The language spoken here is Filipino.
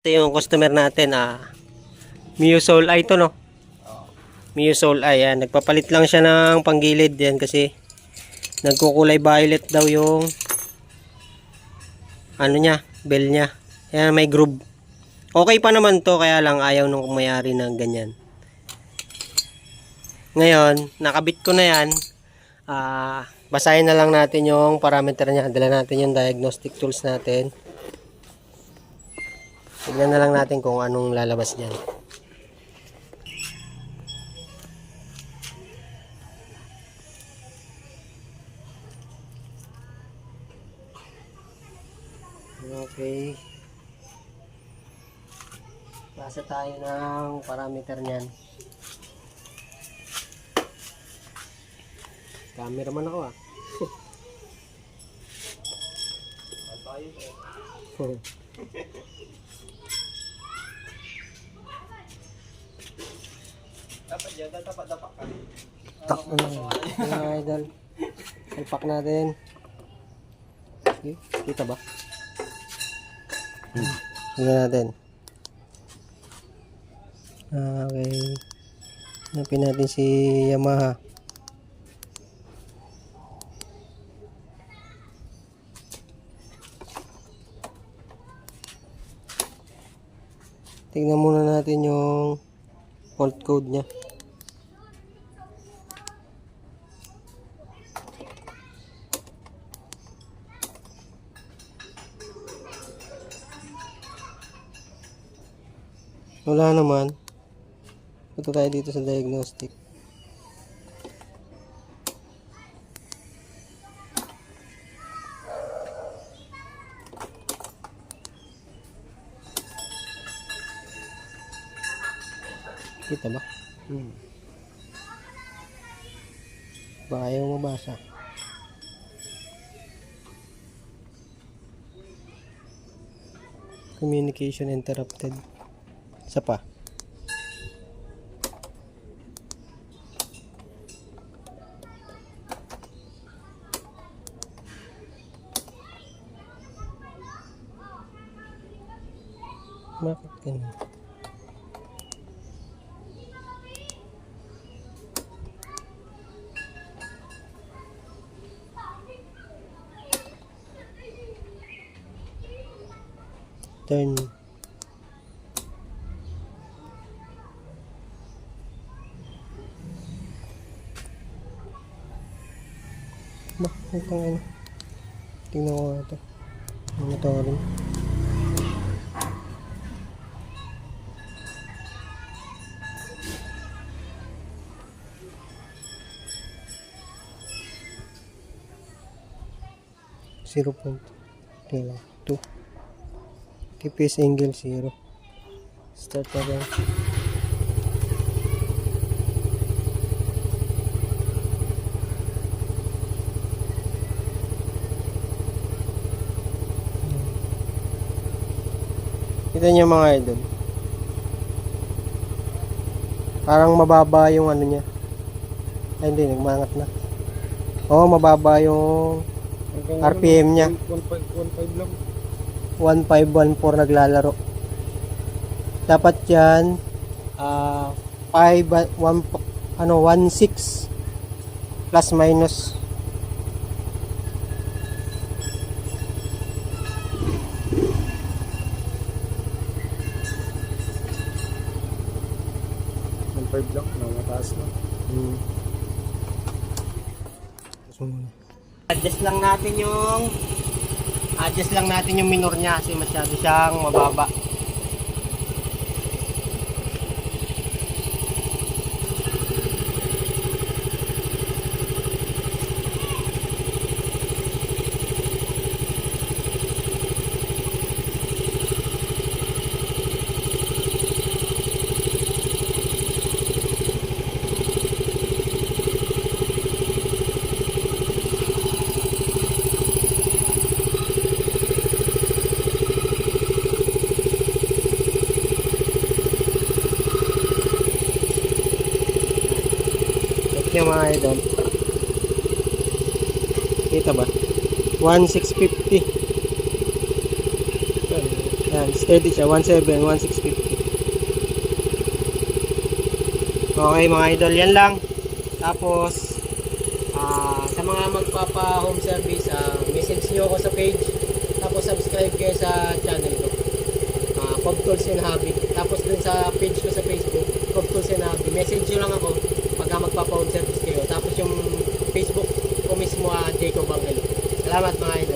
Ito yung customer natin, ah, Musol Eye to, no? Musol Eye, yan. Nagpapalit lang siya ng panggilid yan kasi nagkukulay violet daw yung ano niya, bell niya. Yan, may groove. Okay pa naman to, kaya lang ayaw nung mayari ng ganyan. Ngayon, nakabit ko na yan. Ah, basahin na lang natin yung parameter niya. Dala natin yung diagnostic tools natin. Tignan na lang natin kung anong lalabas niyan. Okay. Basa tayo ng parameter niyan. Cameraman ako ah. yan, dapat dapat kami. Tak na lang. Mga idol. Salpak natin. Okay, kita ba? Hmm. Tingnan natin. Ah, Okay. Hanapin natin si Yamaha. Tingnan muna natin yung fault code niya. Wala naman. Punta tayo dito sa diagnostic. Kita ba? Hmm. Ba ayaw mabasa. Communication interrupted. Isa pa. Bakit ganun? Turn. Ba, ito ano. Tingnan ko ito. Ito rin. Zero point two. TPS angle zero. Start na lang. Kita niyo mga idol. Parang mababa yung ano niya. Ay hindi, nagmangat na. Oo, mababa yung RPM niya. 1.15 lang. 1514 naglalaro. Dapat yan ah 5 1 ano 16 plus minus Five lang, no, mataas na. Hmm. Adjust lang natin yung adjust lang natin yung minor niya kasi masyado siyang mababa. Nyo mga idol. Kita ba? 1650. Yan, steady siya. 1.7, 1.650. Okay mga idol, yan lang. Tapos, ah, sa mga magpapa home service, ah, message nyo ako sa page. Tapos subscribe kayo sa channel ko. Ah, Pop Tools and Hobby. Tapos dun sa page ko sa Facebook, Pop Tools and Hobby. Message nyo lang ako about service kayo. Tapos yung Facebook ko mismo, uh, Jacob Angelo. Salamat mga